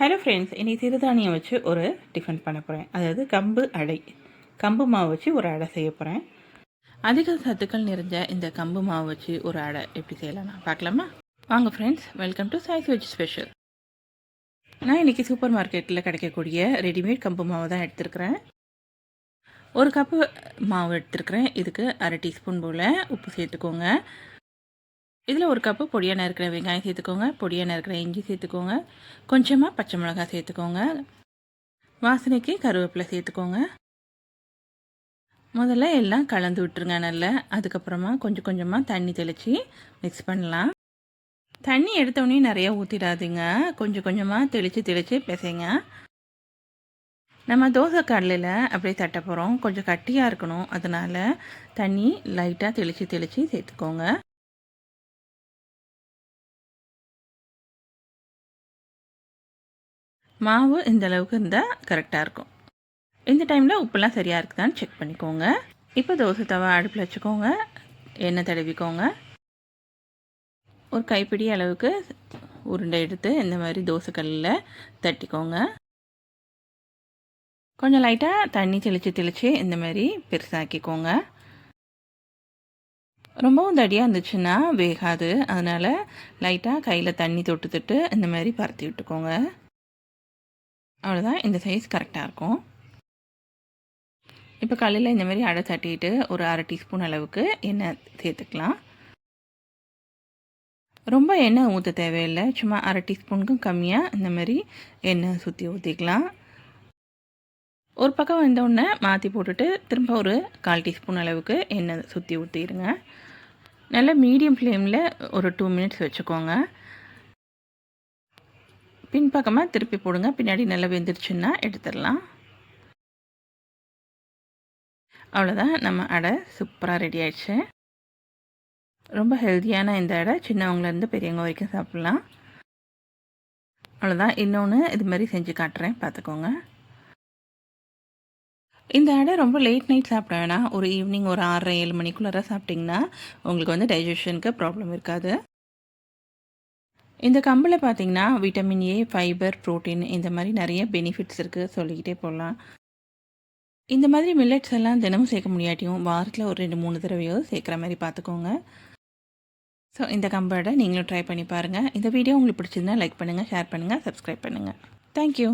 Hello friends இன்றைக்கி சிறுதானியம் வச்சு ஒரு டிஃபன் பண்ண போகிறேன் அதாவது கம்பு அடை. கம்பு மாவு வச்சு ஒரு அடை செய்ய போகிறேன் அதிக சத்துக்கள் நிறைஞ்ச இந்த கம்பு மாவு வச்சு ஒரு அடை எப்படி செய்யலாம்னா பார்க்கலாமா? வாங்க friends welcome to choice veg special நான் இன்றைக்கி சூப்பர் மார்க்கெட்டில் கிடைக்கக்கூடிய ரெடிமேட் கம்பு மாவு தான் எடுத்துருக்கிறேன். ஒரு கப்பு மாவு எடுத்துருக்கிறேன். இதுக்கு அரை டீஸ்பூன் போல் உப்பு சேர்த்துக்கோங்க. இதில் ஒரு கப்பு பொடியாக நறுக்கிற வெங்காயம் சேர்த்துக்கோங்க. பொடியாக நறுக்கிற இஞ்சி சேர்த்துக்கோங்க. கொஞ்சமாக பச்சை மிளகாய் சேர்த்துக்கோங்க. வாசனைக்கு கருவேப்பிலை சேர்த்துக்கோங்க. முதல்ல எல்லாம் கலந்து விட்டுருங்க நல்லா. அதுக்கப்புறமா கொஞ்சம் கொஞ்சமாக தண்ணி தெளித்து மிக்ஸ் பண்ணலாம். தண்ணி எடுத்தோடனே நிறையா ஊற்றிடாதீங்க கொஞ்சம் கொஞ்சமாக தெளித்து தெளித்து பிசைங்க. நம்ம தோசை கடலில் அப்படியே தட்ட போகிறோம் கொஞ்சம் கட்டியாக இருக்கணும். அதனால் தண்ணி லைட்டாக தெளித்து தெளித்து சேர்த்துக்கோங்க. மாவு இந்த அளவுக்கு இருந்தால் கரெக்டாக இருக்கும். இந்த டைமில் உப்புலாம் சரியாக இருக்குதான்னு செக் பண்ணிக்கோங்க. இப்போ தோசை தவா அடுப்பில் வச்சுக்கோங்க. எண்ணெய் தடவிக்கோங்க. ஒரு கைப்பிடி அளவுக்கு உருண்டை எடுத்து இந்த மாதிரி தோசைக்கல்லில் தட்டிக்கோங்க. கொஞ்சம் லைட்டாக தண்ணி தெளித்து தெளித்து இந்த மாதிரி பெருசாக்கிக்கோங்க. ரொம்பவும் தடியாக இருந்துச்சுன்னா வேகாது. அதனால் லைட்டாக கையில் தண்ணி தொட்டு தொட்டு இந்த மாதிரி பரத்தி விட்டுக்கோங்க. அவ்வளோதான் இந்த சைஸ் கரெக்டாக இருக்கும். இப்போ காலையில் இந்த மாதிரி அடை தட்டிட்டு ஒரு அரை டீஸ்பூன் அளவுக்கு எண்ணெய் சேர்த்துக்கலாம். ரொம்ப எண்ணெய் ஊற்ற தேவையில்லை. சும்மா அரை டீஸ்பூனுக்கும் கம்மியாக இந்த மாதிரி எண்ணெய் சுற்றி ஊற்றிக்கலாம் ஒரு பக்கம் வந்தோடனே மாற்றி போட்டுட்டு திரும்ப ஒரு கால் டீஸ்பூன் அளவுக்கு எண்ணெய் சுற்றி ஊற்றிடுங்க நல்லா மீடியம் ஃப்ளேமில் ஒரு டூ மினிட்ஸ் வச்சுக்கோங்க. பின்பக்கமாக திருப்பி போடுங்க. பின்னாடி நல்லா வெந்துருச்சுன்னா எடுத்துடலாம். அவ்வளோதான் நம்ம அடை சூப்பராக ரெடி ஆயிடுச்சு. ரொம்ப ஹெல்த்தியான இந்த அடை சின்னவங்கலேருந்து பெரியவங்க வரைக்கும் சாப்பிட்லாம். அவ்வளோதான் இன்னொன்று இது மாதிரி செஞ்சு காட்டுறேன். பார்த்துக்கோங்க. இந்த அடை ரொம்ப லேட் நைட் சாப்பிட வேணாம். ஒரு ஈவினிங் ஒரு ஆறரை ஏழு மணிக்குள்ளார சாப்பிட்டிங்கன்னா உங்களுக்கு வந்து டைஜஷனுக்கு ப்ராப்ளம் இருக்காது. இந்த கம்பில் பார்த்தீங்கன்னா விட்டமின் ஏ ஃபைபர் ப்ரோட்டீன் இந்த மாதிரி நிறைய பெனிஃபிட்ஸ் இருக்குது சொல்லிக்கிட்டே போகலாம் இந்த மாதிரி மில்லட்ஸ் எல்லாம் தினமும் சேர்க்க முடியாட்டியும் வாரத்தில் ஒரு ரெண்டு மூணு தடவையோ சேர்க்குற மாதிரி பார்த்துக்கோங்க ஸோ இந்த கம்பர்டை நீங்களும் ட்ரை பண்ணி பாருங்கள் இந்த வீடியோ உங்களுக்கு பிடிச்சிருந்தா லைக் பண்ணுங்கள் ஷேர் பண்ணுங்கள் சப்ஸ்கிரைப் பண்ணுங்கள் தேங்க்யூ